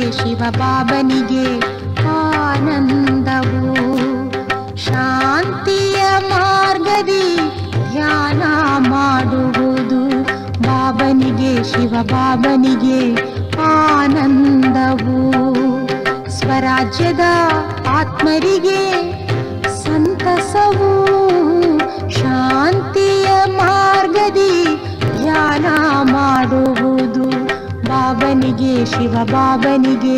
ಶಿವಬಾಬನಿಗೆ ಆನಂದವು. ಶಾಂತಿಯ ಮಾರ್ಗದಿ ಧ್ಯಾನ ಮಾಡುವುದು. ಬಾಬನಿಗೆ ಶಿವಬಾಬನಿಗೆ ಆನಂದವು. ಸ್ವರಾಜ್ಯದ ಆತ್ಮರಿಗೆ ಸಂತಸವು. ಶಾಂತಿಯ ಮಾರ್ಗದಿ ಧ್ಯಾನ ಮಾಡುವುದು. ಬಾಬನಿಗೆ ಶಿವ ಬಾಬನಿಗೆ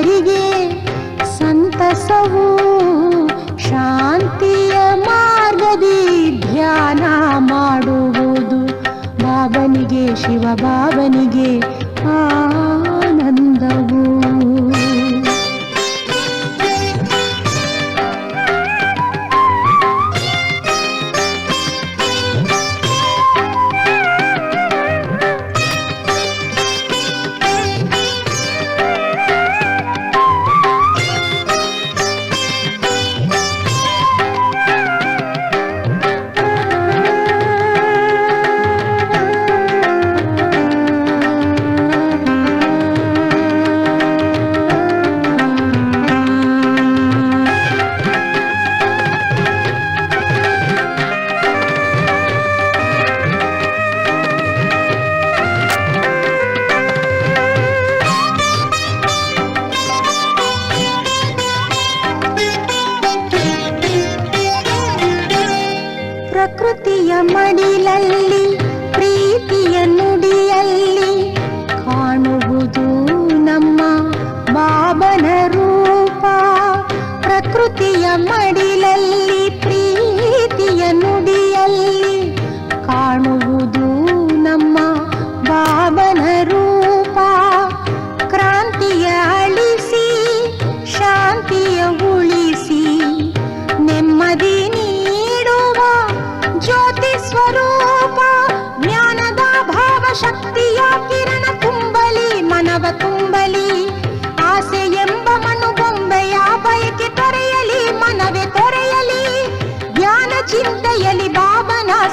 ಆತ್ಮರಿಗೆ ಸಂತಸವು ಶಾಂತಿಯ ಮಾರ್ಗದಿ ಧ್ಯಾನ ಮಾಡುವುದು. ಬಾಬನಿಗೆ ಶಿವ ಬಾಬನಿಗೆ ಆನಂದವು மடிலல்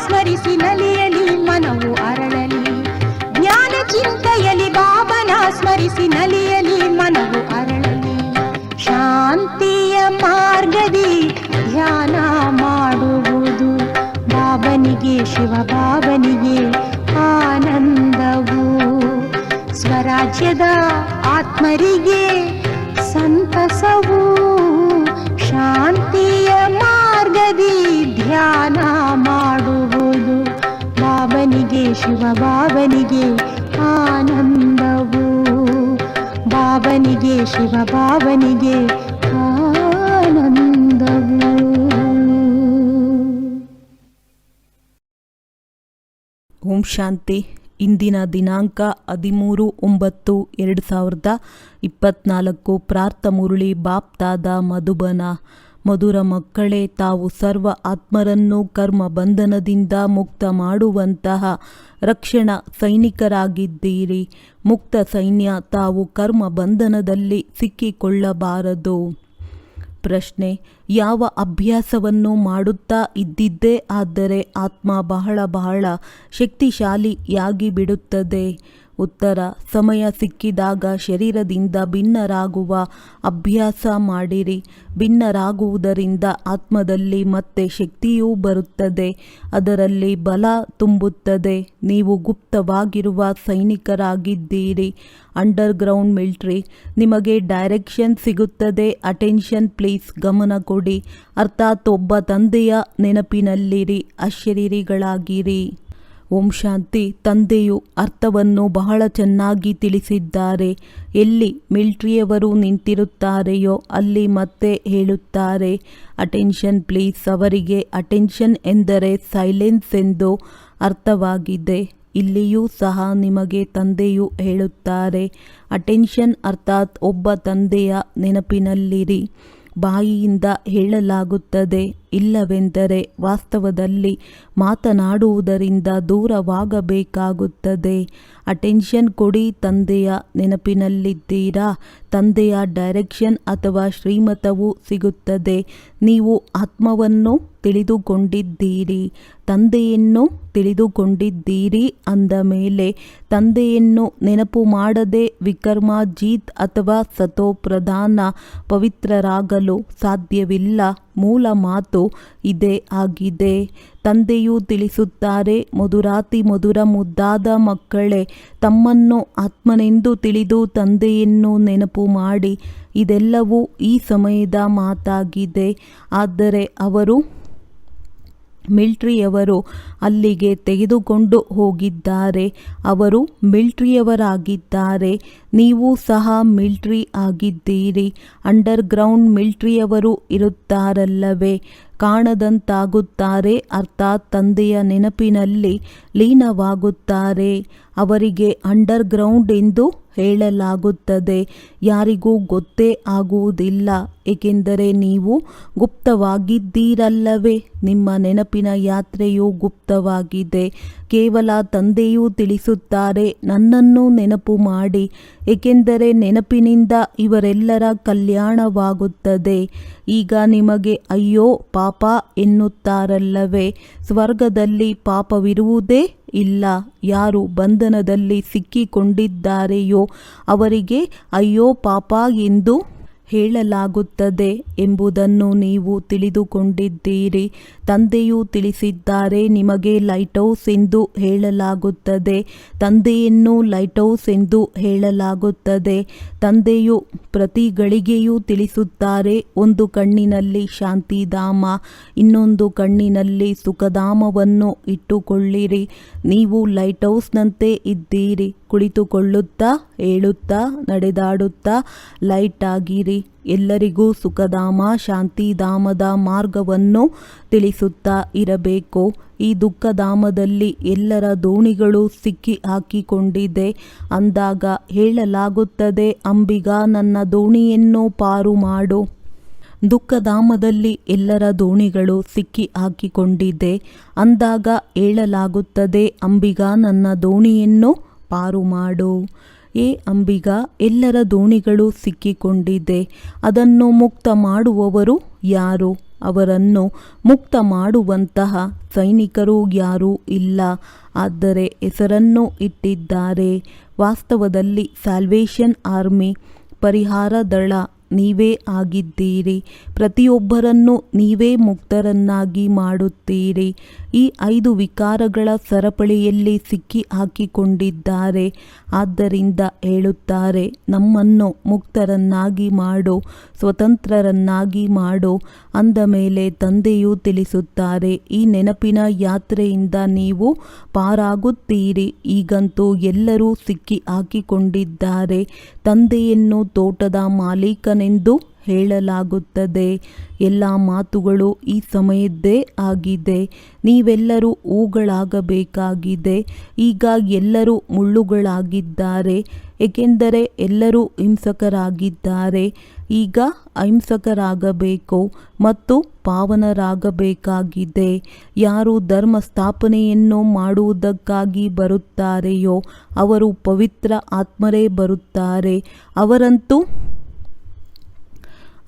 ಸ್ಮರಿಸಿ ನಲಿಯಲಿ ಮನವು ಅರಳಲಿ. ಜ್ಞಾನ ಚಿಂತೆಯಲಿ ಬಾಬನ ಸ್ಮರಿಸಿ ನಲಿಯಲಿ ಮನವು ಅರಳಲಿ. ಶಾಂತಿಯ ಮಾರ್ಗದಿ ಧ್ಯಾನ ಮಾಡುವುದು. ಬಾಬನಿಗೆ ಶಿವ ಬಾಬನಿಗೆ ಆನಂದವು. ಸ್ವರಾಜ್ಯದ ಆತ್ಮರಿಗೆ ಸಂತಸವು. ಶಾಂತಿಯ ಮಾರ್ಗದಿ ಧ್ಯಾನ ಬಾಬನಿಗೆ ಶಿವ ಬಾಬನಿಗೆ ಆನಂದವು. ಭಾವನಿಗೆ, ಶಿವ ಭಾವನಿಗೆ ಆನಂದವು. ಓಂ ಶಾಂತಿ. ಇಂದಿನ ದಿನಾಂಕ ಹದಿಮೂರು ಒಂಬತ್ತು ಎರಡು ಸಾವಿರದ ಇಪ್ಪತ್ನಾಲ್ಕು. ಪ್ರಾರ್ಥ ಮುರುಳಿ ಬಾಪ್ತಾದ ಮಧುಬನ. ಮಧುರ ಮಕ್ಕಳೇ, ತಾವು ಸರ್ವ ಆತ್ಮರನ್ನು ಕರ್ಮ ಬಂಧನದಿಂದ ಮುಕ್ತ ಮಾಡುವಂತಹ ರಕ್ಷಣಾ ಸೈನಿಕರಾಗಿದ್ದೀರಿ. ಮುಕ್ತ ಸೈನ್ಯ ತಾವು ಕರ್ಮ ಬಂಧನದಲ್ಲಿ ಸಿಕ್ಕಿಕೊಳ್ಳಬಾರದು. ಪ್ರಶ್ನೆ, ಯಾವ ಅಭ್ಯಾಸವನ್ನು ಮಾಡುತ್ತಾ ಇದ್ದಿದ್ದೇ? ಆದರೆ ಆತ್ಮ ಬಹಳ ಬಹಳ ಶಕ್ತಿಶಾಲಿಯಾಗಿ ಬಿಡುತ್ತದೆ ಉತ್ತರ, ಸಮಯ ಸಿಕ್ಕಿದಾಗ ಶರೀರದಿಂದ ಭಿನ್ನರಾಗುವ ಅಭ್ಯಾಸ ಮಾಡಿರಿ. ಭಿನ್ನರಾಗುವುದರಿಂದ ಆತ್ಮದಲ್ಲಿ ಮತ್ತೆ ಶಕ್ತಿಯೂ ಬರುತ್ತದೆ. ಅದರಲ್ಲಿ ಬಲ ತುಂಬುತ್ತದೆ. ನೀವು ಗುಪ್ತವಾಗಿರುವ ಸೈನಿಕರಾಗಿದ್ದೀರಿ. ಅಂಡರ್ಗ್ರೌಂಡ್ ಮಿಲ್ಟ್ರಿ, ನಿಮಗೆ ಡೈರೆಕ್ಷನ್ ಸಿಗುತ್ತದೆ. ಅಟೆನ್ಷನ್ ಪ್ಲೀಸ್ ಗಮನ ಕೊಡಿ. ಅರ್ಥಾತ್ ಒಬ್ಬ ತಂದೆಯ ನೆನಪಿನಲ್ಲಿರಿ. ಅಶರೀರಿಗಳಾಗಿರಿ ಓಂ ಶಾಂತಿ ತಂದೆಯು ಅರ್ಥವನ್ನು ಬಹಳ ಚೆನ್ನಾಗಿ ತಿಳಿಸಿದ್ದಾರೆ. ಎಲ್ಲಿ ಮಿಲ್ಟ್ರಿಯವರು ನಿಂತಿರುತ್ತಾರೆಯೋ ಅಲ್ಲಿ ಮತ್ತೆ ಹೇಳುತ್ತಾರೆ, ಅಟೆನ್ಷನ್ ಪ್ಲೀಸ್ ಅವರಿಗೆ ಅಟೆನ್ಷನ್ ಎಂದರೆ ಸೈಲೆನ್ಸ್ ಎಂದು ಅರ್ಥವಾಗಿದೆ. ಇಲ್ಲಿಯೂ ಸಹ ನಿಮಗೆ ತಂದೆಯು ಹೇಳುತ್ತಾರೆ, ಅಟೆನ್ಷನ್ ಅರ್ಥಾತ್ ಒಬ್ಬ ತಂದೆಯ ನೆನಪಿನಲ್ಲಿರಿ. ಬಾಯಿಯಿಂದ ಹೇಳಲಾಗುತ್ತದೆ. ಇಲ್ಲವೆಂದರೆ ವಾಸ್ತವದಲ್ಲಿ ಮಾತನಾಡುವುದರಿಂದ ದೂರವಾಗಬೇಕಾಗುತ್ತದೆ. ಅಟೆನ್ಷನ್ ಕೊಡಿ ತಂದೆಯ ನೆನಪಿನಲ್ಲಿದ್ದೀರಾ? ತಂದೆಯ ಡೈರೆಕ್ಷನ್ ಅಥವಾ ಶ್ರೀಮತವು ಸಿಗುತ್ತದೆ. ನೀವು ಆತ್ಮವನ್ನು ತಿಳಿದುಕೊಂಡಿದ್ದೀರಿ. ತಂದೆಯನ್ನು ತಿಳಿದುಕೊಂಡಿದ್ದೀರಿ ಅಂದ ಮೇಲೆ ತಂದೆಯನ್ನು ನೆನಪು ಮಾಡದೆ ವಿಕರ್ಮಾಜೀತ್ ಅಥವಾ ಸತೋಪ್ರಧಾನ ಪವಿತ್ರರಾಗಲು ಸಾಧ್ಯವಿಲ್ಲ. ಮೂಲ ಮಾತು ಇದೇ ಆಗಿದೆ. ತಂದೆಯು ತಿಳಿಸುತ್ತಾರೆ, ಮಧುರಾತಿ ಮಧುರ ಮುದ್ದಾದ ಮಕ್ಕಳೇ, ತಮ್ಮನ್ನು ಆತ್ಮನೆಂದು ತಿಳಿದು ತಂದೆಯನ್ನು ನೆನಪು ಮಾಡಿ. ಇದೆಲ್ಲವೂ ಈ ಸಮಯದ ಮಾತಾಗಿದೆ. ಆದರೆ ಅವರು ಮಿಲ್ಟ್ರಿಯವರು ಅಲ್ಲಿಗೆ ತೆಗೆದುಕೊಂಡು ಹೋಗಿದ್ದಾರೆ. ಅವರು ಮಿಲ್ಟ್ರಿಯವರಾಗಿದ್ದಾರೆ. ನೀವು ಸಹ ಮಿಲ್ಟ್ರಿ ಆಗಿದ್ದೀರಿ. ಅಂಡರ್ಗ್ರೌಂಡ್ ಮಿಲ್ಟ್ರಿಯವರು ಇರುತ್ತಾರಲ್ಲವೇ? ಕಾಣದಂತಾಗುತ್ತಾರೆ. ಅರ್ಥಾತ್ ತಂದೆಯ ನೆನಪಿನಲ್ಲಿ ಲೀನವಾಗುತ್ತಾರೆ. ಅವರಿಗೆ ಅಂಡರ್ಗ್ರೌಂಡ್ ಎಂದು ಹೇಳಲಾಗುತ್ತದೆ. ಯಾರಿಗೂ ಗೊತ್ತೇ ಆಗುವುದಿಲ್ಲ. ಏಕೆಂದರೆ ನೀವು ಗುಪ್ತವಾಗಿದ್ದೀರಲ್ಲವೇ. ನಿಮ್ಮ ನೆನಪಿನ ಯಾತ್ರೆಯು ಗುಪ್ತವಾಗಿದೆ. ಕೇವಲ ತಂದೆಯೂ ತಿಳಿಸುತ್ತಾರೆ, ನನ್ನನ್ನು ನೆನಪು ಮಾಡಿ, ಏಕೆಂದರೆ ನೆನಪಿನಿಂದ ಇವರೆಲ್ಲರ ಕಲ್ಯಾಣವಾಗುತ್ತದೆ. ಈಗ ನಿಮಗೆ, ಅಯ್ಯೋ, ಪಾಪ ಎನ್ನುತ್ತಾರಲ್ಲವೇ, ಸ್ವರ್ಗದಲ್ಲಿ ಪಾಪವಿರುವುದೇ ಇಲ್ಲ. ಯಾರು ಬಂಧನದಲ್ಲಿ ಸಿಕ್ಕಿಕೊಂಡಿದ್ದಾರೆಯೋ ಅವರಿಗೆ, ಅಯ್ಯೋ, ಪಾಪ ಎಂದು ಹೇಳಲಾಗುತ್ತದೆ ಎಂಬುದನ್ನು ನೀವು ತಿಳಿದುಕೊಂಡಿದ್ದೀರಿ. ತಂದೆಯು ತಿಳಿಸಿದ್ದಾರೆ, ನಿಮಗೆ ಲೈಟ್ ಹೌಸ್ ಎಂದು ಹೇಳಲಾಗುತ್ತದೆ. ತಂದೆಯನ್ನು ಲೈಟ್ ಹೌಸ್ ಎಂದು ಹೇಳಲಾಗುತ್ತದೆ. ತಂದೆಯು ಪ್ರತಿ ಗಳಿಗೆಯೂ ತಿಳಿಸುತ್ತಾರೆ, ಒಂದು ಕಣ್ಣಿನಲ್ಲಿ ಶಾಂತಿಧಾಮ, ಇನ್ನೊಂದು ಕಣ್ಣಿನಲ್ಲಿ ಸುಖಧಾಮವನ್ನು ಇಟ್ಟುಕೊಳ್ಳಿರಿ. ನೀವು ಲೈಟ್ ಹೌಸ್ನಂತೆ ಇದ್ದೀರಿ. ಕುಳಿತುಕೊಳ್ಳುತ್ತಾ, ಏಳುತ್ತಾ, ನಡೆದಾಡುತ್ತಾ ಲೈಟ್ ಆಗಿರಿ. ಎಲ್ಲರಿಗೂ ಸುಖಧಾಮ, ಶಾಂತಿಧಾಮದ ಮಾರ್ಗವನ್ನು ತಿಳಿಸುತ್ತಾ ಇರಬೇಕು. ಈ ದುಃಖಧಾಮದಲ್ಲಿ ಎಲ್ಲರ ದೋಣಿಗಳು ಸಿಕ್ಕಿ ಹಾಕಿಕೊಂಡಿದೆ. ಅಂದಾಗ ಹೇಳಲಾಗುತ್ತದೆ, ಅಂಬಿಗ, ನನ್ನ ದೋಣಿಯನ್ನು ಪಾರು ಮಾಡು. ದುಃಖಧಾಮದಲ್ಲಿ ಎಲ್ಲರ ದೋಣಿಗಳು ಸಿಕ್ಕಿ ಹಾಕಿಕೊಂಡಿದೆ. ಅಂದಾಗ ಹೇಳಲಾಗುತ್ತದೆ, ಅಂಬಿಗ, ನನ್ನ ದೋಣಿಯನ್ನು ಪಾರು ಮಾಡು. ಏ ಅಂಬಿಗ, ಎಲ್ಲರ ದೋಣಿಗಳು ಸಿಕ್ಕಿಕೊಂಡಿದೆ. ಅದನ್ನು ಮುಕ್ತ ಮಾಡುವವರು ಯಾರು? ಅವರನ್ನು ಮುಕ್ತ ಮಾಡುವಂತಹ ಸೈನಿಕರು ಯಾರೂ ಇಲ್ಲ. ಆದರೆ ಹೆಸರನ್ನು ಇಟ್ಟಿದ್ದಾರೆ. ವಾಸ್ತವದಲ್ಲಿ ಸ್ಯಾಲ್ವೇಷನ್ ಆರ್ಮಿ ಪರಿಹಾರ ದಳ, ನೀವೇ ಆಗಿದ್ದೀರಿ. ಪ್ರತಿಯೊಬ್ಬರನ್ನು ನೀವೇ ಮುಕ್ತರನ್ನಾಗಿ ಮಾಡುತ್ತೀರಿ. ಈ ಐದು ವಿಕಾರಗಳ ಸರಪಳಿಯಲ್ಲಿ ಸಿಕ್ಕಿ ಹಾಕಿಕೊಂಡಿದ್ದಾರೆ. ಆದ್ದರಿಂದ ಹೇಳುತ್ತಾರೆ, ನಮ್ಮನ್ನು ಮುಕ್ತರನ್ನಾಗಿ ಮಾಡು, ಸ್ವತಂತ್ರರನ್ನಾಗಿ ಮಾಡು ಅಂದ ಮೇಲೆ ತಂದೆಯು ತಿಳಿಸುತ್ತಾರೆ, ಈ ನೆನಪಿನ ಯಾತ್ರೆಯಿಂದ ನೀವು ಪಾರಾಗುತ್ತೀರಿ. ಈಗಂತೂ ಎಲ್ಲರೂ ಸಿಕ್ಕಿ ಹಾಕಿಕೊಂಡಿದ್ದಾರೆ. ತಂದೆಯನ್ನು ತೋಟದ ಮಾಲೀಕನೆಂದು ಹೇಳಲಾಗುತ್ತದೆ. ಎಲ್ಲ ಮಾತುಗಳು ಈ ಸಮಯದ್ದೇ ಆಗಿದೆ. ನೀವೆಲ್ಲರೂ ಹೂಗಳಾಗಬೇಕಾಗಿದೆ. ಈಗ ಎಲ್ಲರೂ ಮುಳ್ಳುಗಳಾಗಿದ್ದಾರೆ. ಏಕೆಂದರೆ ಎಲ್ಲರೂ ಹಿಂಸಕರಾಗಿದ್ದಾರೆ. ಈಗ ಅಹಿಂಸಕರಾಗಬೇಕು ಮತ್ತು ಪಾವನರಾಗಬೇಕಾಗಿದೆ. ಯಾರು ಧರ್ಮ ಸ್ಥಾಪನೆಯನ್ನು ಮಾಡುವುದಕ್ಕಾಗಿ ಬರುತ್ತಾರೆಯೋ, ಅವರು ಪವಿತ್ರ ಆತ್ಮರೇ ಬರುತ್ತಾರೆ. ಅವರಂತೂ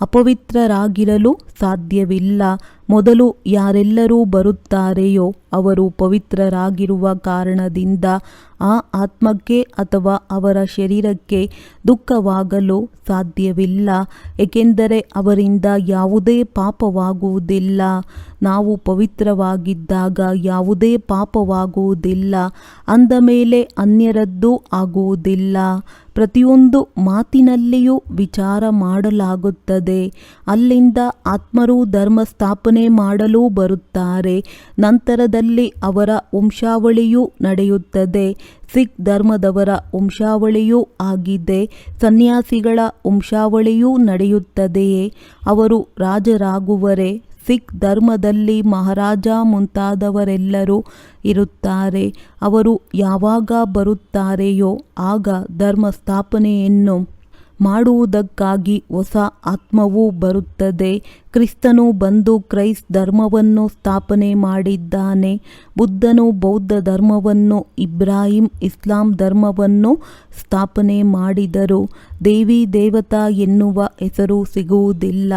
ಅಪವಿತ್ರರಾಗಿರಲು ಸಾಧ್ಯವಿಲ್ಲ ಮೊದಲು ಯಾರೆಲ್ಲರೂ ಬರುತ್ತಾರೆಯೋ ಅವರು ಪವಿತ್ರರಾಗಿರುವ ಕಾರಣದಿಂದ ಆ ಆತ್ಮಕ್ಕೆ ಅಥವಾ ಅವರ ಶರೀರಕ್ಕೆ ದುಃಖವಾಗಲು ಸಾಧ್ಯವಿಲ್ಲ, ಏಕೆಂದರೆ ಅವರಿಂದ ಯಾವುದೇ ಪಾಪವಾಗುವುದಿಲ್ಲ. ನಾವು ಪವಿತ್ರವಾಗಿದ್ದಾಗ ಯಾವುದೇ ಪಾಪವಾಗುವುದಿಲ್ಲ, ಅಂದ ಮೇಲೆ ಅನ್ಯರದ್ದು ಆಗುವುದಿಲ್ಲ. ಪ್ರತಿಯೊಂದು ಮಾತಿನಲ್ಲಿಯೂ ವಿಚಾರ ಮಾಡಲಾಗುತ್ತದೆ. ಅಲ್ಲಿಂದ ಆತ್ಮರು ಧರ್ಮ ಸ್ಥಾಪನೆ ಮಾಡಲು ಬರುತ್ತಾರೆ. ನಂತರದಲ್ಲಿ ಅವರ ವಂಶಾವಳಿಯೂ ನಡೆಯುತ್ತದೆ. ಸಿಖ್ ಧರ್ಮದವರ ವಂಶಾವಳಿಯೂ ಆಗಿದೆ. ಸನ್ಯಾಸಿಗಳ ವಂಶಾವಳಿಯೂ ನಡೆಯುತ್ತದೆಯೇ? ಅವರು ರಾಜರಾಗುವರೆ? ಸಿಖ್ ಧರ್ಮದಲ್ಲಿ ಮಹಾರಾಜ ಮುಂತಾದವರೆಲ್ಲರೂ ಇರುತ್ತಾರೆ. ಅವರು ಯಾವಾಗ ಬರುತ್ತಾರೆಯೋ ಆಗ ಧರ್ಮ ಸ್ಥಾಪನೆಯನ್ನು ಮಾಡುವುದಕ್ಕಾಗಿ ಹೊಸ ಆತ್ಮವೂ ಬರುತ್ತದೆ. ಕ್ರಿಸ್ತನು ಬಂದು ಕ್ರೈಸ್ತ ಧರ್ಮವನ್ನು ಸ್ಥಾಪನೆ ಮಾಡಿದ್ದಾನೆ. ಬುದ್ಧನು ಬೌದ್ಧ ಧರ್ಮವನ್ನು, ಇಬ್ರಾಹಿಂ ಇಸ್ಲಾಂ ಧರ್ಮವನ್ನು ಸ್ಥಾಪನೆ ಮಾಡಿದರು. ದೇವಿ ದೇವತಾ ಎನ್ನುವ ಹೆಸರು ಸಿಗುವುದಿಲ್ಲ.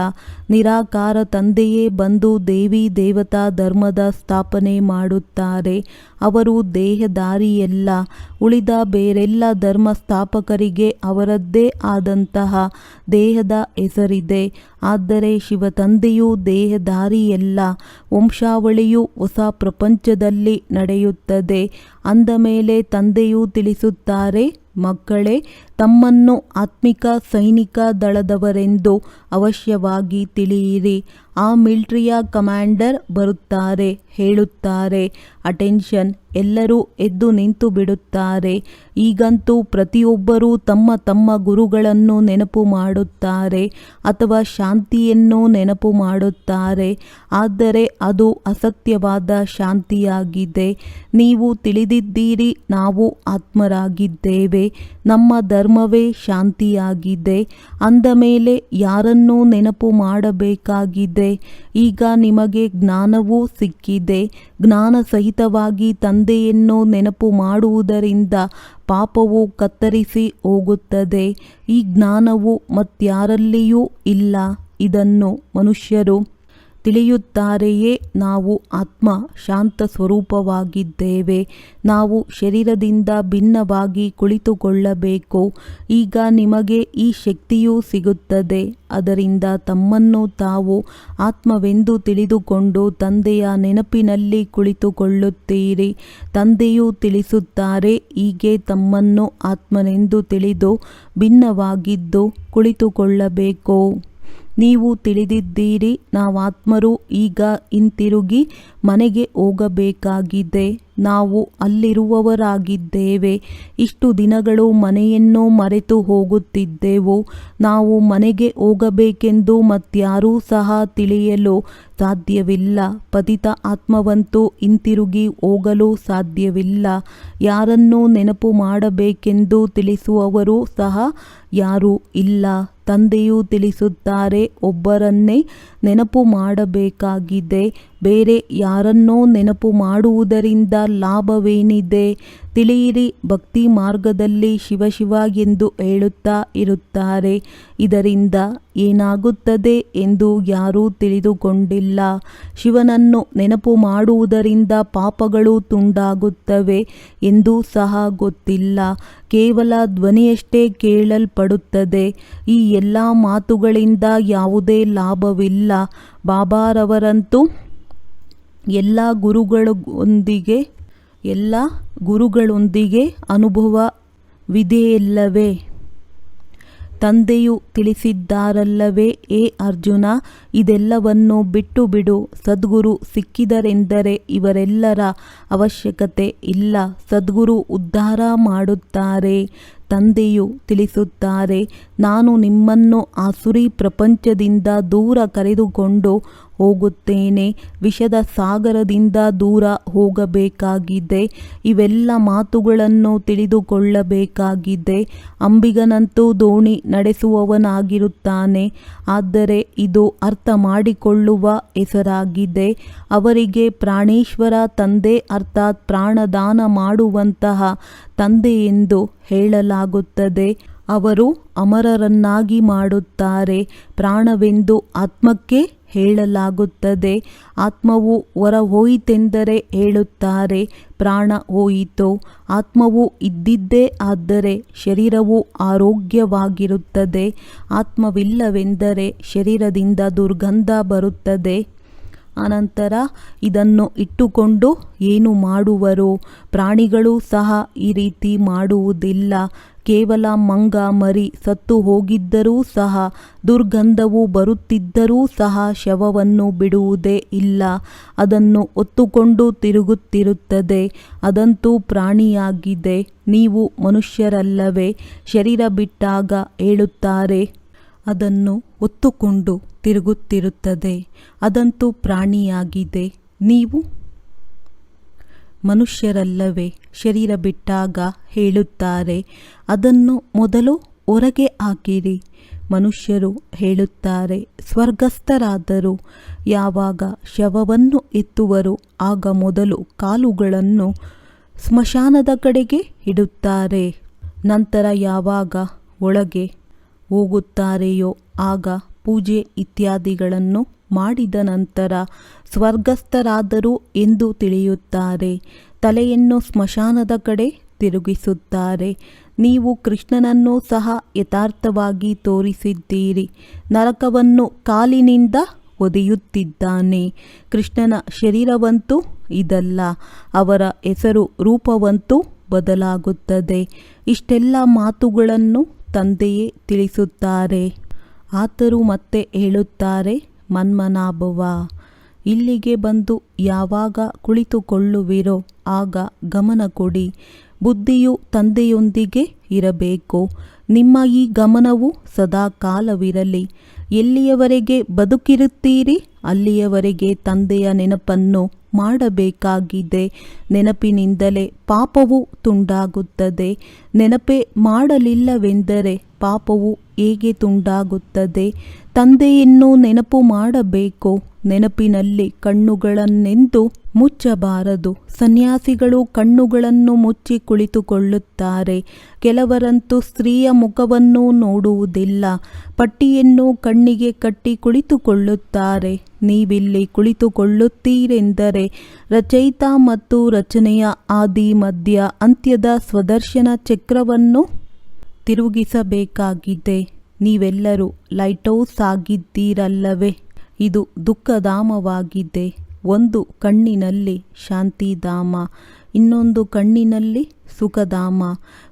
ನಿರಾಕಾರ ತಂದೆಯೇ ಬಂದು ದೇವಿ ದೇವತಾ ಧರ್ಮದ ಸ್ಥಾಪನೆ ಮಾಡುತ್ತಾರೆ. ಅವರು ದೇಹದಾರಿಯಲ್ಲ. ಉಳಿದ ಬೇರೆಲ್ಲ ಧರ್ಮ ಸ್ಥಾಪಕರಿಗೆ ಅವರದ್ದೇ ಆದಂತಹ ದೇಹದ ಹೆಸರಿದೆ. ಆದರೆ ಶಿವ ತಂದೆಯು ದೇಹಧಾರಿಯಲ್ಲ ವಂಶಾವಳಿಯು ಹೊಸ ಪ್ರಪಂಚದಲ್ಲಿ ನಡೆಯುತ್ತದೆ. ಅಂದ ಮೇಲೆ ತಂದೆಯು ತಿಳಿಸುತ್ತಾರೆ ಮಕ್ಕಳೇ ತಮ್ಮನ್ನು ಆತ್ಮಿಕ ಸೈನಿಕ ದಳದವರೆಂದು ಅವಶ್ಯವಾಗಿ ತಿಳಿಯಿರಿ. ಆ ಮಿಲ್ಟ್ರಿಯ ಕಮಾಂಡರ್ ಬರುತ್ತಾರೆ, ಹೇಳುತ್ತಾರೆ, ಅಟೆನ್ಷನ್, ಎಲ್ಲರೂ ಎದ್ದು ನಿಂತು ಬಿಡುತ್ತಾರೆ. ಈಗಂತೂ ಪ್ರತಿಯೊಬ್ಬರೂ ತಮ್ಮ ತಮ್ಮ ಗುರುಗಳನ್ನು ನೆನಪು ಮಾಡುತ್ತಾರೆ ಅಥವಾ ಶಾಂತಿಯನ್ನು ನೆನಪು ಮಾಡುತ್ತಾರೆ. ಆದರೆ ಅದು ಅಸತ್ಯವಾದ ಶಾಂತಿಯಾಗಿದೆ. ನೀವು ತಿಳಿದಿದ್ದೀರಿ, ನಾವು ಆತ್ಮರಾಗಿದ್ದೇವೆ. ನಮ್ಮ ಧರ್ಮವೇ ಶಾಂತಿಯಾಗಿದೆ. ಅಂದ ಮೇಲೆ ಯಾರನ್ನೂ ನೆನಪು ಮಾಡಬೇಕಾಗಿದೆ. ಈಗ ನಿಮಗೆ ಜ್ಞಾನವೂ ಸಿಕ್ಕಿದೆ. ಜ್ಞಾನ ಸಹಿತವಾಗಿ ತಂದೆಯನ್ನು ನೆನಪು ಮಾಡುವುದರಿಂದ ಪಾಪವು ಕತ್ತರಿಸಿ ಹೋಗುತ್ತದೆ. ಈ ಜ್ಞಾನವು ಮತ್ಯಾರಲ್ಲಿಯೂ ಇಲ್ಲ. ಇದನ್ನು ಮನುಷ್ಯರು ತಿಳಿಯುತ್ತಾರೆಯೇ? ನಾವು ಆತ್ಮ ಶಾಂತ ಸ್ವರೂಪವಾಗಿದ್ದೇವೆ ನಾವು ಶರೀರದಿಂದ ಭಿನ್ನವಾಗಿ ಕುಳಿತುಕೊಳ್ಳಬೇಕು. ಈಗ ನಿಮಗೆ ಈ ಶಕ್ತಿಯೂ ಸಿಗುತ್ತದೆ. ಅದರಿಂದ ತಮ್ಮನ್ನು ತಾವು ಆತ್ಮವೆಂದು ತಿಳಿದುಕೊಂಡು ತಂದೆಯ ನೆನಪಿನಲ್ಲಿ ಕುಳಿತುಕೊಳ್ಳುತ್ತೀರಿ. ತಂದೆಯು ತಿಳಿಸುತ್ತಾರೆ, ಹೀಗೆ ತಮ್ಮನ್ನು ಆತ್ಮನೆಂದು ತಿಳಿದು ಭಿನ್ನವಾಗಿದ್ದು ಕುಳಿತುಕೊಳ್ಳಬೇಕು. ನೀವು ತಿಳಿದಿದ್ದೀರಿ, ನಾವಾತ್ಮರು ಈಗ ಹಿಂತಿರುಗಿ ಮನೆಗೆ ಹೋಗಬೇಕಾಗಿದೆ. ನಾವು ಅಲ್ಲಿರುವವರಾಗಿದ್ದೇವೆ. ಇಷ್ಟು ದಿನಗಳು ಮನೆಯನ್ನು ಮರೆತು ಹೋಗುತ್ತಿದ್ದೆವು. ನಾವು ಮನೆಗೆ ಹೋಗಬೇಕೆಂದು ಮತ್ಯಾರೂ ಸಹ ತಿಳಿಯಲು ಸಾಧ್ಯವಿಲ್ಲ. ಪತಿತ ಆತ್ಮವಂತೂ ಹಿಂತಿರುಗಿ ಹೋಗಲು ಸಾಧ್ಯವಿಲ್ಲ. ಯಾರನ್ನು ನೆನಪು ಮಾಡಬೇಕೆಂದು ತಿಳಿಸುವವರು ಸಹ ಯಾರೂ ಇಲ್ಲ. ತಂದೆಯು ತಿಳಿಸುತ್ತಾರೆ ಒಬ್ಬರನ್ನೇ ನೆನಪು ಮಾಡಬೇಕಾಗಿದೆ. ಬೇರೆ ಯಾರನ್ನೋ ನೆನಪು ಮಾಡುವುದರಿಂದ ಲಾಭವೇನಿದೆ? ತಿಳಿಯಿರಿ, ಭಕ್ತಿ ಮಾರ್ಗದಲ್ಲಿ ಶಿವ ಎಂದು ಹೇಳುತ್ತಾ ಇರುತ್ತಾರೆ. ಇದರಿಂದ ಏನಾಗುತ್ತದೆ ಎಂದು ಯಾರೂ ತಿಳಿದುಕೊಂಡಿಲ್ಲ. ಶಿವನನ್ನು ನೆನಪು ಮಾಡುವುದರಿಂದ ಪಾಪಗಳು ತುಂಡಾಗುತ್ತವೆ ಎಂದು ಸಹ ಗೊತ್ತಿಲ್ಲ. ಕೇವಲ ಧ್ವನಿಯಷ್ಟೇ ಕೇಳಲ್ಪಡುತ್ತದೆ. ಈ ಎಲ್ಲ ಮಾತುಗಳಿಂದ ಯಾವುದೇ ಲಾಭವಿಲ್ಲ. ಬಾಬಾರವರಂತೂ ಎಲ್ಲ ಗುರುಗಳೊಂದಿಗೆ ಎಲ್ಲ ಗುರುಗಳೊಂದಿಗೆ ಅನುಭವವಿದೆಯಲ್ಲವೇ ತಂದೆಯು ತಿಳಿಸಿದ್ದಾರಲ್ಲವೇ, ಏ ಅರ್ಜುನ, ಇದೆಲ್ಲವನ್ನು ಬಿಟ್ಟು ಬಿಡು. ಸದ್ಗುರು ಸಿಕ್ಕಿದರೆಂದರೆ ಇವರೆಲ್ಲರ ಅವಶ್ಯಕತೆ ಇಲ್ಲ. ಸದ್ಗುರು ಉದ್ಧಾರ ಮಾಡುತ್ತಾರೆ, ತಂದೆಯು ತಿಳಿಸುತ್ತಾರೆ. ನಾನು ನಿಮ್ಮನ್ನು ಆಸುರಿ ಪ್ರಪಂಚದಿಂದ ದೂರ ಕರೆದುಕೊಂಡು ಹೋಗುತ್ತೇನೆ. ವಿಷದ ಸಾಗರದಿಂದ ದೂರ ಹೋಗಬೇಕಾಗಿದೆ. ಇವೆಲ್ಲ ಮಾತುಗಳನ್ನು ತಿಳಿದುಕೊಳ್ಳಬೇಕಾಗಿದೆ. ಅಂಬಿಗನಂತೂ ದೋಣಿ ನಡೆಸುವವನಾಗಿರುತ್ತಾನೆ. ಆದರೆ ಇದು ಅರ್ಥ ಮಾಡಿಕೊಳ್ಳುವ ಹೆಸರಾಗಿದೆ. ಅವರಿಗೆ ಪ್ರಾಣೇಶ್ವರ ತಂದೆ ಅರ್ಥಾತ್ ಪ್ರಾಣದಾನ ಮಾಡುವಂತಹ ತಂದೆ ಎಂದು ಹೇಳಲಾಗುತ್ತದೆ. ಅವರು ಅಮರರನ್ನಾಗಿ ಮಾಡುತ್ತಾರೆ. ಪ್ರಾಣವೆಂದು ಆತ್ಮಕ್ಕೆ ಹೇಳಲಾಗುತ್ತದೆ. ಆತ್ಮವು ಹೊರ ಹೋಯಿತೆಂದರೆ ಹೇಳುತ್ತಾರೆ, ಪ್ರಾಣ ಹೋಯಿತು. ಆತ್ಮವು ಇದ್ದಿದ್ದೇ ಆದರೆ ಶರೀರವು ಆರೋಗ್ಯವಾಗಿರುತ್ತದೆ. ಆತ್ಮವಿಲ್ಲವೆಂದರೆ ಶರೀರದಿಂದ ದುರ್ಗಂಧ ಬರುತ್ತದೆ. ಅನಂತರ ಇದನ್ನು ಇಟ್ಟುಕೊಂಡು ಏನು ಮಾಡುವರು? ಪ್ರಾಣಿಗಳು ಸಹ ಈ ರೀತಿ ಮಾಡುವುದಿಲ್ಲ. ಕೇವಲ ಮಂಗ, ಮರಿ, ಸತ್ತು ಹೋಗಿದ್ದರೂ ಸಹ, ದುರ್ಗಂಧವು ಬರುತ್ತಿದ್ದರೂ ಸಹ ಶವವನ್ನು ಬಿಡುವುದೇ ಇಲ್ಲ. ಅದನ್ನು ಒತ್ತುಕೊಂಡು ತಿರುಗುತ್ತಿರುತ್ತದೆ. ಅದಂತೂ ಪ್ರಾಣಿಯಾಗಿದೆ. ನೀವು ಮನುಷ್ಯರಲ್ಲವೇ? ಶರೀರ ಬಿಟ್ಟಾಗ ಹೇಳುತ್ತಾರೆ ಅದನ್ನು ಒತ್ತುಕೊಂಡು ತಿರುಗುತ್ತಿರುತ್ತದೆ. ಅದಂತೂ ಪ್ರಾಣಿಯಾಗಿದೆ. ನೀವು ಮನುಷ್ಯರಲ್ಲವೇ ಶರೀರ ಬಿಟ್ಟಾಗ ಹೇಳುತ್ತಾರೆ. ಅದನ್ನು ಮೊದಲು ಹೊರಗೆ ಹಾಕಿರಿ. ಮನುಷ್ಯರು ಹೇಳುತ್ತಾರೆ, ಸ್ವರ್ಗಸ್ಥರಾದರು. ಯಾವಾಗ ಶವವನ್ನು ಎತ್ತುವರು, ಆಗ ಮೊದಲು ಕಾಲುಗಳನ್ನು ಸ್ಮಶಾನದ ಕಡೆಗೆ ಇಡುತ್ತಾರೆ. ನಂತರ ಯಾವಾಗ ಒಳಗೆ ಹೋಗುತ್ತಾರೆಯೋ, ಆಗ ಪೂಜೆ ಇತ್ಯಾದಿಗಳನ್ನು ಮಾಡಿದ ನಂತರ ಸ್ವರ್ಗಸ್ಥರಾದರು ಎಂದು ತಿಳಿಯುತ್ತಾರೆ. ತಲೆಯನ್ನು ಸ್ಮಶಾನದ ಕಡೆ ತಿರುಗಿಸುತ್ತಾರೆ. ನೀವು ಕೃಷ್ಣನನ್ನು ಸಹ ಯಥಾರ್ಥವಾಗಿ ತೋರಿಸಿದ್ದೀರಿ. ನರಕವನ್ನು ಕಾಲಿನಿಂದ ಒದೆಯುತ್ತಿದ್ದಾನೆ. ಕೃಷ್ಣನ ಶರೀರವಂತೂ ಇದಲ್ಲ. ಅವರ ಹೆಸರು ರೂಪವಂತೂ ಬದಲಾಗುತ್ತದೆ. ಇಷ್ಟೆಲ್ಲ ಮಾತುಗಳನ್ನು ತಂದೆಯೇ ತಿಳಿಸುತ್ತಾರೆ. ಆತರು ಮತ್ತೆ ಹೇಳುತ್ತಾರೆ, ಮನ್ಮನಾಭವ, ಇಲ್ಲಿಗೆ ಬಂದು ಯಾವಾಗ ಕುಳಿತುಕೊಳ್ಳುವಿರೋ ಆಗ ಗಮನ ಕೊಡಿ. ಬುದ್ಧಿಯು ತಂದೆಯೊಂದಿಗೆ ಇರಬೇಕು. ನಿಮ್ಮ ಈ ಗಮನವು ಸದಾ ಕಾಲವಿರಲಿ. ಎಲ್ಲಿಯವರೆಗೆ ಬದುಕಿರುತ್ತೀರಿ? ಅಲ್ಲಿಯವರೆಗೆ ತಂದೆಯ ನೆನಪನ್ನು ಮಾಡಬೇಕಾಗಿದೆ. ನೆನಪಿನಿಂದಲೇ ಪಾಪವು ತುಂಡಾಗುತ್ತದೆ. ನೆನಪೇ ಮಾಡಲಿಲ್ಲವೆಂದರೆ ಪಾಪವು ಹೇಗೆ ತುಂಡಾಗುತ್ತದೆ? ತಂದೆಯನ್ನು ನೆನಪು ಮಾಡಬೇಕು? ನೆನಪಿನಲ್ಲಿ ಕಣ್ಣುಗಳನ್ನೆಂದು ಮುಚ್ಚಬಾರದು. ಸನ್ಯಾಸಿಗಳು ಕಣ್ಣುಗಳನ್ನು ಮುಚ್ಚಿ ಕುಳಿತುಕೊಳ್ಳುತ್ತಾರೆ. ಕೆಲವರಂತೂ ಸ್ತ್ರೀಯ ಮುಖವನ್ನು ನೋಡುವುದಿಲ್ಲ. ಪಟ್ಟಿಯನ್ನು ಕಣ್ಣಿಗೆ ಕಟ್ಟಿ ಕುಳಿತುಕೊಳ್ಳುತ್ತಾರೆ. ನೀವಿಲ್ಲಿ ಕುಳಿತುಕೊಳ್ಳುತ್ತೀರೆಂದರೆ ರಚಯಿತ ಮತ್ತು ರಚನೆಯ ಆದಿ ಮಧ್ಯ ಅಂತ್ಯದ ಸ್ವದರ್ಶನ ಚಕ್ರವನ್ನು ತಿರುಗಿಸಬೇಕಾಗಿದೆ. ನೀವೆಲ್ಲರೂ ಲೈಟ್ ಹೌಸ್ ಆಗಿದ್ದೀರಲ್ಲವೇ? ಇದು ದುಃಖಧಾಮವಾಗಿದೆ. ಒಂದು ಕಣ್ಣಿನಲ್ಲಿ ಶಾಂತಿಧಾಮ, ಇನ್ನೊಂದು ಕಣ್ಣಿನಲ್ಲಿ ಸುಖಧಾಮ.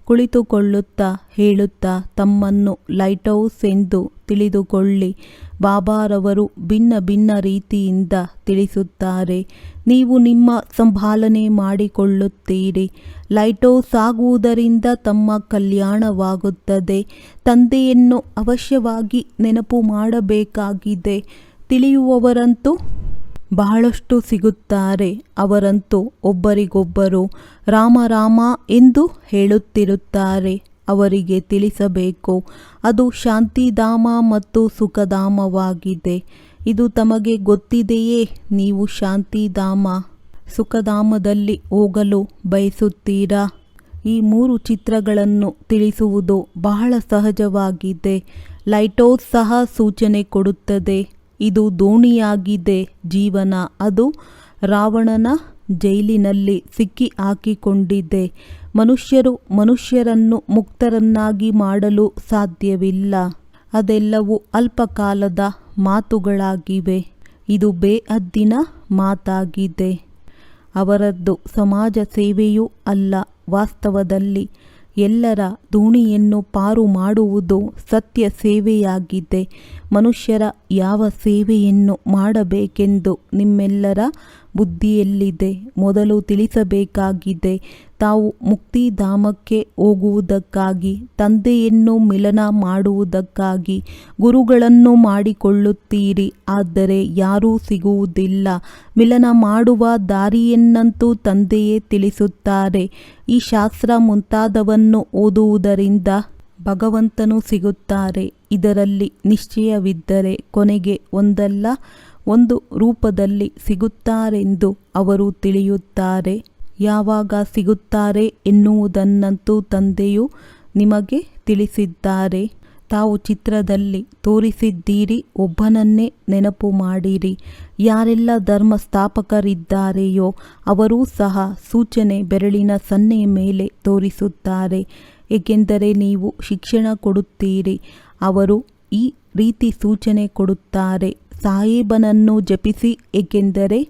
ಕುಳಿತುಕೊಳ್ಳುತ್ತಾ ಹೇಳುತ್ತಾ ತಮ್ಮನ್ನು ಲೈಟ್ ಹೌಸ್ ಎಂದು ತಿಳಿದುಕೊಳ್ಳಿ. ಬಾಬಾರವರು ಭಿನ್ನ ಭಿನ್ನ ರೀತಿಯಿಂದ ತಿಳಿಸುತ್ತಾರೆ. ನೀವು ನಿಮ್ಮ ಸಂಭಾಲನೆ ಮಾಡಿಕೊಳ್ಳುತ್ತೀರಿ. ಲೈಟ್ ಹೌಸ್ ಆಗುವುದರಿಂದ ತಮ್ಮ ಕಲ್ಯಾಣವಾಗುತ್ತದೆ. ತಂದೆಯನ್ನು ಅವಶ್ಯವಾಗಿ ನೆನಪು ಮಾಡಬೇಕಾಗಿದೆ. ತಿಳಿಯುವವರಂತೂ ಬಹಳಷ್ಟು ಸಿಗುತ್ತಾರೆ. ಅವರಂತೂ ಒಬ್ಬರಿಗೊಬ್ಬರು ರಾಮ ರಾಮ ಎಂದು ಹೇಳುತ್ತಿರುತ್ತಾರೆ. ಅವರಿಗೆ ತಿಳಿಸಬೇಕು, ಅದು ಶಾಂತಿಧಾಮ ಮತ್ತು ಸುಖಧಾಮವಾಗಿದೆ. ಇದು ತಮಗೆ ಗೊತ್ತಿದೆಯೇ? ನೀವು ಶಾಂತಿಧಾಮ, ಸುಖಧಾಮದಲ್ಲಿ ಹೋಗಲು ಬಯಸುತ್ತೀರಾ? ಈ ಮೂರು ಚಿತ್ರಗಳನ್ನು ತಿಳಿಸುವುದು ಬಹಳ ಸಹಜವಾಗಿದೆ. ಲೈಟೋ ಸಹ ಸೂಚನೆ ಕೊಡುತ್ತದೆ. ಇದು ದೋಣಿಯಾಗಿದೆ ಜೀವನ. ಅದು ರಾವಣನ ಜೈಲಿನಲ್ಲಿ ಸಿಕ್ಕಿ ಹಾಕಿಕೊಂಡಿದೆ. ಮನುಷ್ಯರು ಮನುಷ್ಯರನ್ನು ಮುಕ್ತರನ್ನಾಗಿ ಮಾಡಲು ಸಾಧ್ಯವಿಲ್ಲ. ಅದೆಲ್ಲವೂ ಅಲ್ಪಕಾಲದ ಮಾತುಗಳಾಗಿವೆ. ಇದು ಬೇಅದ್ದಿನ ಮಾತಾಗಿದೆ. ಅವರದ್ದು ಸಮಾಜ ಸೇವೆಯೂ ಅಲ್ಲ ವಾಸ್ತವದಲ್ಲಿ. ಎಲ್ಲರ ದೋಣಿಯನ್ನು ಪಾರು ಮಾಡುವುದು ಸತ್ಯ ಸೇವೆಯಾಗಿದೆ. ಮನುಷ್ಯರ ಯಾವ ಸೇವೆಯನ್ನು ಮಾಡಬೇಕೆಂದು ನಿಮ್ಮೆಲ್ಲರ ಬುದ್ಧಿಯಲ್ಲಿದೆ. ಮೊದಲು ತಿಳಿಸಬೇಕಾಗಿದೆ, ತಾವು ಮುಕ್ತಿಧಾಮಕ್ಕೆ ಹೋಗುವುದಕ್ಕಾಗಿ, ತಂದೆಯನ್ನು ಮಿಲನ ಮಾಡುವುದಕ್ಕಾಗಿ ಗುರುಗಳನ್ನು ಮಾಡಿಕೊಳ್ಳುತ್ತೀರಿ. ಆದರೆ ಯಾರೂ ಸಿಗುವುದಿಲ್ಲ. ಮಿಲನ ಮಾಡುವ ದಾರಿಯನ್ನಂತೂ ತಂದೆಯೇ ತಿಳಿಸುತ್ತಾರೆ. ಈ ಶಾಸ್ತ್ರ ಮುಂತಾದವನ್ನು ಓದುವುದರಿಂದ ಭಗವಂತನು ಸಿಗುತ್ತಾರೆ. ಇದರಲ್ಲಿ ನಿಶ್ಚಯವಿದ್ದರೆ ಕೊನೆಗೆ ಒಂದಲ್ಲ ಒಂದು ರೂಪದಲ್ಲಿ ಸಿಗುತ್ತಾರೆಂದು ಅವರು ತಿಳಿಯುತ್ತಾರೆ. ಯಾವಾಗ ಸಿಗುತ್ತಾರೆ ಎನ್ನುವುದನ್ನಂತೂ ತಂದೆಯು ನಿಮಗೆ ತಿಳಿಸಿದ್ದಾರೆ. ತಾವು ಚಿತ್ರದಲ್ಲಿ ತೋರಿಸಿದ್ದೀರಿ, ಒಬ್ಬನನ್ನೇ ನೆನಪು ಮಾಡಿರಿ. ಯಾರೆಲ್ಲ ಧರ್ಮ ಸ್ಥಾಪಕರಿದ್ದಾರೆಯೋ ಅವರೂ ಸಹ ಸೂಚನೆ ಬೆರಳಿನ ಸನ್ನೆಯ ಮೇಲೆ ತೋರಿಸುತ್ತಾರೆ. ಏಕೆಂದರೆ ನೀವು ಶಿಕ್ಷಣ ಕೊಡುತ್ತೀರಿ, ಅವರು ಈ ರೀತಿ ಸೂಚನೆ ಕೊಡುತ್ತಾರೆ. ಸಾಹೇಬನನ್ನು ಜಪಿಸಿ, ಏಕೆಂದರೆ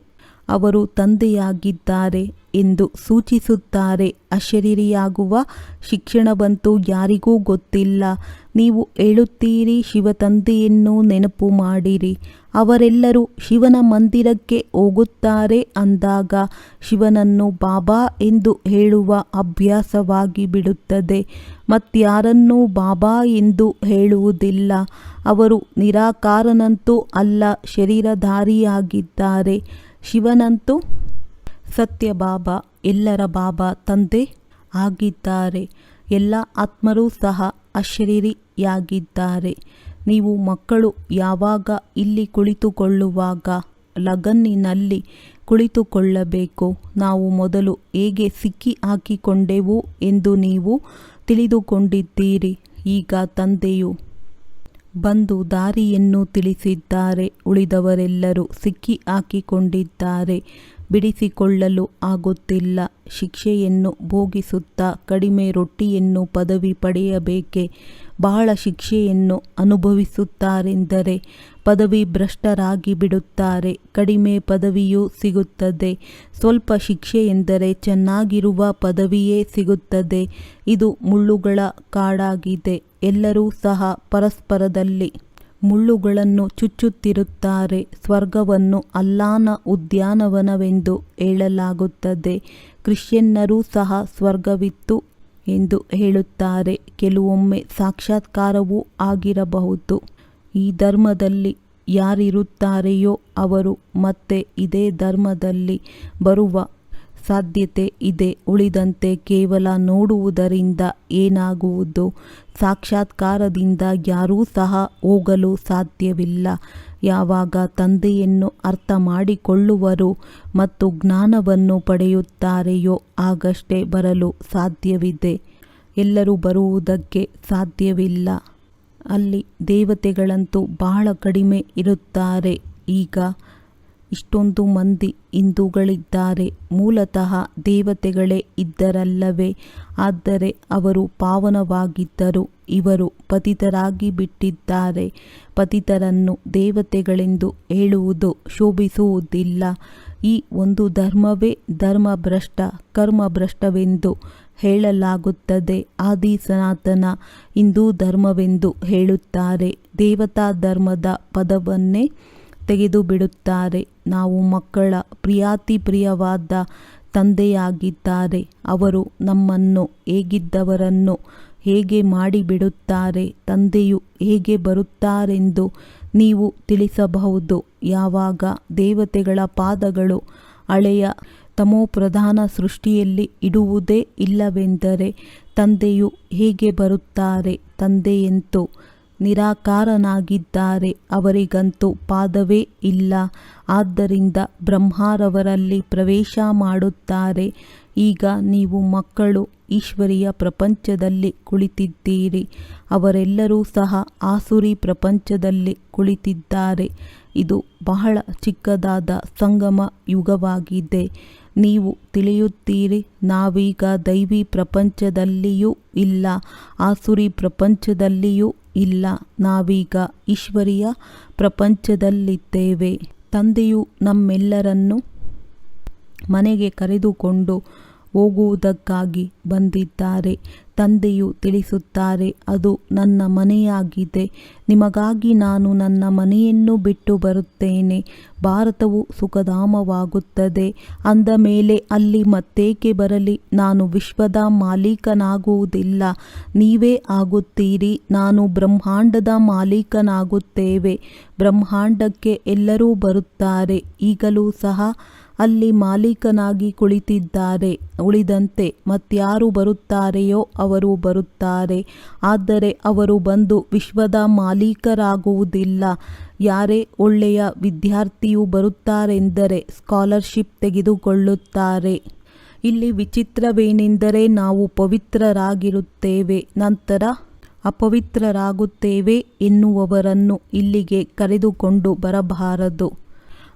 ಅವರು ತಂದೆಯಾಗಿದ್ದಾರೆ ಎಂದು ಸೂಚಿಸುತ್ತಾರೆ. ಅಶರೀರಿಯಾಗುವ ಶಿಕ್ಷಣವಂತೂ ಯಾರಿಗೂ ಗೊತ್ತಿಲ್ಲ. ನೀವು ಹೇಳುತ್ತೀರಿ, ಶಿವತಂದೆಯನ್ನು ನೆನಪು ಮಾಡಿರಿ. ಅವರೆಲ್ಲರೂ ಶಿವನ ಮಂದಿರಕ್ಕೆ ಹೋಗುತ್ತಾರೆ ಅಂದಾಗ ಶಿವನನ್ನು ಬಾಬಾ ಎಂದು ಹೇಳುವ ಅಭ್ಯಾಸವಾಗಿ ಬಿಡುತ್ತದೆ. ಮತ್ಯಾರನ್ನೂ ಬಾಬಾ ಎಂದು ಹೇಳುವುದಿಲ್ಲ. ಅವರು ನಿರಾಕಾರನಂತೂ ಅಲ್ಲ, ಶರೀರಧಾರಿಯಾಗಿದ್ದಾರೆ. ಶಿವನಂತೂ ಸತ್ಯ ಬಾಬಾ, ಎಲ್ಲರ ಬಾಬಾ ತಂದೆ ಆಗಿದ್ದಾರೆ. ಎಲ್ಲ ಆತ್ಮರೂ ಸಹ ಅಶರೀರಿಯಾಗಿದ್ದಾರೆ. ನೀವು ಮಕ್ಕಳು, ಯಾವಾಗ ಇಲ್ಲಿ ಕುಳಿತುಕೊಳ್ಳುವಾಗ ಲಗನ್ನಿನಲ್ಲಿ ಕುಳಿತುಕೊಳ್ಳಬೇಕು. ನಾವು ಮೊದಲು ಹೇಗೆ ಸಿಕ್ಕಿ ಹಾಕಿಕೊಂಡೆವು ಎಂದು ನೀವು ತಿಳಿದುಕೊಂಡಿದ್ದೀರಿ. ಈಗ ತಂದೆಯು ಬಂದು ದಾರಿಯನ್ನು ತಿಳಿಸಿದ್ದಾರೆ. ಉಳಿದವರೆಲ್ಲರೂ ಸಿಕ್ಕಿ ಹಾಕಿಕೊಂಡಿದ್ದಾರೆ. ಬಿಡಿಸಿಕೊಳ್ಳಲು ಆಗುತ್ತಿಲ್ಲ. ಶಿಕ್ಷೆಯನ್ನು ಭೋಗಿಸುತ್ತಾ ಕಡಿಮೆ ರೊಟ್ಟಿಯನ್ನು ಪದವಿ ಪಡೆಯಬೇಕೆ? ಬಹಳ ಶಿಕ್ಷೆಯನ್ನು ಅನುಭವಿಸುತ್ತಾರೆಂದರೆ ಪದವಿ ಭ್ರಷ್ಟರಾಗಿ ಬಿಡುತ್ತಾರೆ. ಕಡಿಮೆ ಪದವಿಯೂ ಸಿಗುತ್ತದೆ. ಸ್ವಲ್ಪ ಶಿಕ್ಷೆ ಎಂದರೆ ಚೆನ್ನಾಗಿರುವ ಪದವಿಯೇ ಸಿಗುತ್ತದೆ. ಇದು ಮುಳ್ಳುಗಳ ಕಾಡಾಗಿದೆ. ಎಲ್ಲರೂ ಸಹ ಪರಸ್ಪರದಲ್ಲಿ ಮುಳ್ಳುಗಳನ್ನು ಚುಚ್ಚುತ್ತಿರುತ್ತಾರೆ. ಸ್ವರ್ಗವನ್ನು ಅಲ್ಲಾನ ಉದ್ಯಾನವನವೆಂದು ಹೇಳಲಾಗುತ್ತದೆ. ಕ್ರಿಶ್ಚಿಯನ್ನರೂ ಸಹ ಸ್ವರ್ಗವಿತ್ತು. ಎಂದು ಹೇಳುತ್ತಾರೆ. ಕೆಲವೊಮ್ಮೆ ಸಾಕ್ಷಾತ್ಕಾರವೂ ಆಗಿರಬಹುದು. ಈ ಧರ್ಮದಲ್ಲಿ ಯಾರಿರುತ್ತಾರೆಯೋ ಅವರು ಮತ್ತೆ ಇದೇ ಧರ್ಮದಲ್ಲಿ ಬರುವ ಸಾಧ್ಯತೆ ಇದೆ. ಉಳಿದಂತೆ ಕೇವಲ ನೋಡುವುದರಿಂದ ಏನಾಗುವುದು? ಸಾಕ್ಷಾತ್ಕಾರದಿಂದ ಯಾರೂ ಸಹ ಹೋಗಲು ಸಾಧ್ಯವಿಲ್ಲ. ಯಾವಾಗ ತಂದೆಯನ್ನು ಅರ್ಥ ಮಾಡಿಕೊಳ್ಳುವರು ಮತ್ತು ಜ್ಞಾನವನ್ನು ಪಡೆಯುತ್ತಾರೆಯೋ ಆಗಷ್ಟೇ ಬರಲು ಸಾಧ್ಯವಿದೆ. ಎಲ್ಲರೂ ಬರುವುದಕ್ಕೆ ಸಾಧ್ಯವಿಲ್ಲ. ಅಲ್ಲಿ ದೇವತೆಗಳಂತೂ ಬಹಳ ಕಡಿಮೆ ಇರುತ್ತಾರೆ. ಈಗ ಇಷ್ಟೊಂದು ಮಂದಿ ಹಿಂದೂಗಳಿದ್ದಾರೆ. ಮೂಲತಃ ದೇವತೆಗಳೇ ಇದ್ದರಲ್ಲವೇ? ಆದರೆ ಅವರು ಪಾವನವಾಗಿದ್ದರು. ಇವರು ಪತಿತರಾಗಿ ಬಿಟ್ಟಿದ್ದಾರೆ. ಪತಿತರನ್ನು ದೇವತೆಗಳೆಂದು ಹೇಳುವುದು ಶೋಭಿಸುವುದಿಲ್ಲ. ಈ ಒಂದು ಧರ್ಮವೇ ಧರ್ಮಭ್ರಷ್ಟ, ಕರ್ಮಭ್ರಷ್ಟವೆಂದು ಹೇಳಲಾಗುತ್ತದೆ. ಆದಿ ಸನಾತನ ಹಿಂದೂ ಧರ್ಮವೆಂದು ಹೇಳುತ್ತಾರೆ. ದೇವತಾ ಧರ್ಮದ ಪದವನ್ನೇ ತೆಗೆದು ಬಿಡುತ್ತಾರೆ ನಾವು ಮಕ್ಕಳ ಪ್ರಿಯಾತಿ ಪ್ರಿಯವಾದ ತಂದೆಯಾಗಿದ್ದಾರೆ. ಅವರು ನಮ್ಮನ್ನು ಹೇಗಿದ್ದವರನ್ನು ಹೇಗೆ ಮಾಡಿಬಿಡುತ್ತಾರೆ, ತಂದೆಯು ಹೇಗೆ ಬರುತ್ತಾರೆಂದು ನೀವು ತಿಳಿಸಬಹುದು. ಯಾವಾಗ ದೇವತೆಗಳ ಪಾದಗಳು ಹಳೆಯ ತಮೋಪ್ರಧಾನ ಸೃಷ್ಟಿಯಲ್ಲಿ ಇಡುವುದೇ ಇಲ್ಲವೆಂದರೆ ತಂದೆಯು ಹೇಗೆ ಬರುತ್ತಾರೆ, ತಂದೆಯಂತೂ ನಿರಾಕಾರನಾಗಿದ್ದಾರೆ. ಅವರಿಗಂತೂ ಪಾದವೇ ಇಲ್ಲ. ಆದ್ದರಿಂದ ಬ್ರಹ್ಮಾರವರಲ್ಲಿ ಪ್ರವೇಶ ಮಾಡುತ್ತಾರೆ. ಈಗ ನೀವು ಮಕ್ಕಳು, ಈಶ್ವರಿಯ ಪ್ರಪಂಚದಲ್ಲಿ ಕುಳಿತಿದ್ದೀರಿ. ಅವರೆಲ್ಲರೂ ಸಹ ಆಸುರಿ ಪ್ರಪಂಚದಲ್ಲಿ ಕುಳಿತಿದ್ದಾರೆ. ಇದು ಬಹಳ ಚಿಕ್ಕದಾದ ಸಂಗಮ ಯುಗವಾಗಿದೆ. ನೀವು ತಿಳಿಯುತ್ತೀರಿ, ನಾವೀಗ ದೈವಿ ಪ್ರಪಂಚದಲ್ಲಿಯೂ ಇಲ್ಲ, ಆಸುರಿ ಪ್ರಪಂಚದಲ್ಲಿಯೂ ಇಲ್ಲ ನಾವೀಗ ಈಶ್ವರಿಯ ಪ್ರಪಂಚದಲ್ಲಿದ್ದೇವೆ. ತಂದೆಯು ನಮ್ಮೆಲ್ಲರನ್ನು ಮನೆಗೆ ಕರೆದುಕೊಂಡು ಹೋಗುವುದಕ್ಕಾಗಿ ಬಂದಿದ್ದಾರೆ. ತಂದೆಯು ತಿಳಿಸುತ್ತಾರೆ, ಅದು ನನ್ನ ಮನೆಯಾಗಿದೆ. ನಿಮಗಾಗಿ ನಾನು ನನ್ನ ಮನೆಯನ್ನು ಬಿಟ್ಟು ಬರುತ್ತೇನೆ. ಭಾರತವು ಸುಖಧಾಮವಾಗುತ್ತದೆ. ಅಂದ ಮೇಲೆ ಅಲ್ಲಿ ಮತ್ತೇಕೆ ಬರಲಿ? ನಾನು ವಿಶ್ವದ ಮಾಲೀಕನಾಗುವುದಿಲ್ಲ. ನೀವೇ ಆಗುತ್ತೀರಿ. ನಾನು ಬ್ರಹ್ಮಾಂಡದ ಮಾಲೀಕನಾಗುತ್ತೇವೆ. ಬ್ರಹ್ಮಾಂಡಕ್ಕೆ ಎಲ್ಲರೂ ಬರುತ್ತಾರೆ. ಈಗಲೂ ಸಹ ಅಲ್ಲಿ ಮಾಲೀಕನಾಗಿ ಕುಳಿತಿದ್ದಾರೆ, ಉಳಿದಂತೆ ಮತ್ಯಾರು ಬರುತ್ತಾರೆಯೋ ಅವರು ಬರುತ್ತಾರೆ. ಆದರೆ ಅವರು ಬಂದು ವಿಶ್ವದ ಮಾಲೀಕರಾಗುವುದಿಲ್ಲ. ಯಾರೇ ಒಳ್ಳೆಯ ವಿದ್ಯಾರ್ಥಿಯು ಬರುತ್ತಾರೆಂದರೆ ಸ್ಕಾಲರ್ಶಿಪ್ ತೆಗೆದುಕೊಳ್ಳುತ್ತಾರೆ. ಇಲ್ಲಿ ವಿಚಿತ್ರವೇನೆಂದರೆ ನಾವು ಪವಿತ್ರರಾಗಿರುತ್ತೇವೆ, ನಂತರ ಅಪವಿತ್ರರಾಗುತ್ತೇವೆ ಎನ್ನುವವರನ್ನು ಇಲ್ಲಿಗೆ ಕರೆದುಕೊಂಡು ಬರಬಾರದು.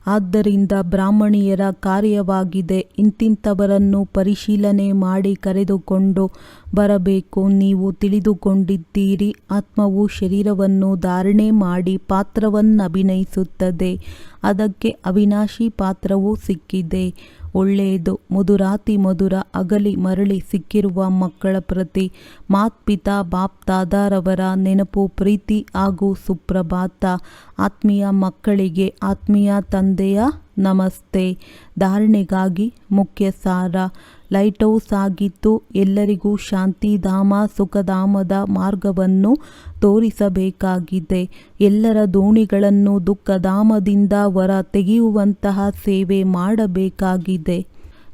ಆದ್ದರಿಂದ ಬ್ರಾಹ್ಮಣಿಯರ ಕಾರ್ಯವಾಗಿದೆ. ಇಂತಿಂಥವರನ್ನು ಪರಿಶೀಲನೆ ಮಾಡಿ ಕರೆದುಕೊಂಡು ಬರಬೇಕು. ನೀವು ತಿಳಿದುಕೊಂಡಿದ್ದೀರಿ. ಆತ್ಮವು ಶರೀರವನ್ನು ಧಾರಣೆ ಮಾಡಿ ಪಾತ್ರವನ್ನಭಿನಯಿಸುತ್ತದೆ. ಅದಕ್ಕೆ ಅವಿನಾಶಿ ಪಾತ್ರವೂ ಸಿಕ್ಕಿದೆ. ಒಳ್ಳೆಯದು. ಮಧುರಾತಿ ಮಧುರ ಅಗಲಿ ಮರಳಿ ಸಿಕ್ಕಿರುವ ಮಕ್ಕಳ ಪ್ರತಿ ಮಾತ್ಪಿತಾ ಬಾಪ್ದಾದಾರವರ ನೆನಪು ಪ್ರೀತಿ ಹಾಗೂ ಸುಪ್ರಭಾತ. ಆತ್ಮೀಯ ಮಕ್ಕಳಿಗೆ, ಆತ್ಮೀಯ ತಂದೆಯ ನಮಸ್ತೆ. ಧಾರಣೆಗಾಗಿ ಮುಖ್ಯ ಸಾರ ಲೈಟ್ ಹೌಸ್ ಆಗಿದ್ದು ಎಲ್ಲರಿಗೂ ಶಾಂತಿಧಾಮ ಸುಖಧಾಮದ ಮಾರ್ಗವನ್ನು ತೋರಿಸಬೇಕಾಗಿದೆ. ಎಲ್ಲರ ದೋಣಿಗಳನ್ನು ದುಃಖಧಾಮದಿಂದ ಹೊರ ತೆಗೆಯುವಂತಹ ಸೇವೆ ಮಾಡಬೇಕಾಗಿದೆ.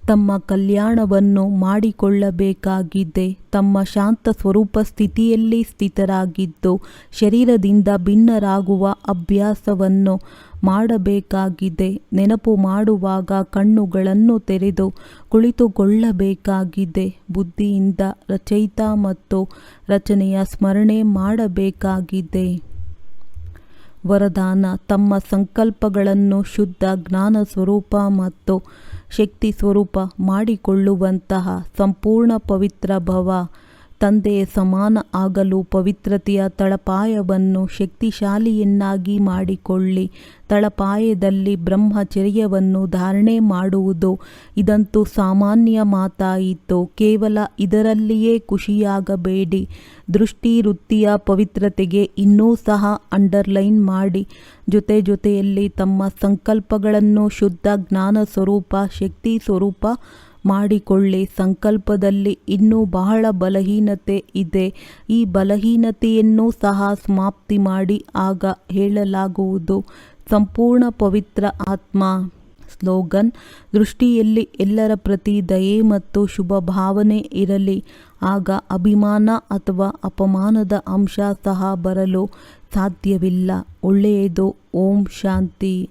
ತಮ್ಮ ಕಲ್ಯಾಣವನ್ನು ಮಾಡಿಕೊಳ್ಳಬೇಕಾಗಿದೆ. ತಮ್ಮ ಶಾಂತ ಸ್ವರೂಪ ಸ್ಥಿತಿಯಲ್ಲಿ ಸ್ಥಿತರಾಗಿದ್ದು, ಶರೀರದಿಂದ ಭಿನ್ನರಾಗುವ ಅಭ್ಯಾಸವನ್ನು ಮಾಡಬೇಕಾಗಿದೆ. ನೆನಪು ಮಾಡುವಾಗ ಕಣ್ಣುಗಳನ್ನು ತೆರೆದು ಕುಳಿತುಕೊಳ್ಳಬೇಕಾಗಿದೆ. ಬುದ್ಧಿಯಿಂದ ರಚಯಿತ ಮತ್ತು ರಚನೆಯ ಸ್ಮರಣೆ ಮಾಡಬೇಕಾಗಿದೆ. ವರದಾನ, ತಮ್ಮ ಸಂಕಲ್ಪಗಳನ್ನು ಶುದ್ಧ ಜ್ಞಾನ ಸ್ವರೂಪ ಮತ್ತು ಶಕ್ತಿ ಸ್ವರೂಪ ಮಾಡಿಕೊಳ್ಳುವಂತಹ ಸಂಪೂರ್ಣ ಪವಿತ್ರ ಭವ ತಂದೆಯ ಸಮಾನ ಆಗಲು ಪವಿತ್ರತೆಯ ತಳಪಾಯವನ್ನು ಶಕ್ತಿಶಾಲಿಯನ್ನಾಗಿ ಮಾಡಿಕೊಳ್ಳಿ. ತಳಪಾಯದಲ್ಲಿ ಬ್ರಹ್ಮಚರ್ಯವನ್ನು ಧಾರಣೆ ಮಾಡುವುದು ಇದಂತೂ ಸಾಮಾನ್ಯ ಮಾತಾಯಿತು. ಕೇವಲ ಇದರಲ್ಲಿಯೇ ಖುಷಿಯಾಗಬೇಡಿ. ದೃಷ್ಟಿ ವೃತ್ತಿಯ ಪವಿತ್ರತೆಗೆ ಇನ್ನೂ ಸಹ ಅಂಡರ್ಲೈನ್ ಮಾಡಿ. ಜೊತೆ ಜೊತೆಯಲ್ಲಿ ತಮ್ಮ ಸಂಕಲ್ಪಗಳನ್ನು ಶುದ್ಧ ಜ್ಞಾನ ಸ್ವರೂಪ ಶಕ್ತಿ ಸ್ವರೂಪ ಮಾಡಿಕೊಳ್ಳಿ. ಸಂಕಲ್ಪದಲ್ಲಿ ಇನ್ನೂ ಬಹಳ ಬಲಹೀನತೆ ಇದೆ. ಈ ಬಲಹೀನತೆಯನ್ನು ಸಹ ಸಮಾಪ್ತಿ ಮಾಡಿ ಆಗ ಹೇಳಲಾಗುವುದು. ಸಂಪೂರ್ಣ ಪವಿತ್ರ ಆತ್ಮ. ಸ್ಲೋಗನ್, ದೃಷ್ಟಿಯಲ್ಲಿ ಎಲ್ಲರ ಪ್ರತಿ ದಯೆ ಮತ್ತು ಶುಭ ಭಾವನೆ ಇರಲಿ. ಆಗ ಅಭಿಮಾನ ಅಥವಾ ಅಪಮಾನದ ಅಂಶ ಸಹ ಬರಲು ಸಾಧ್ಯವಿಲ್ಲ. ಒಳ್ಳೆಯದು. ಓಂ ಶಾಂತಿ.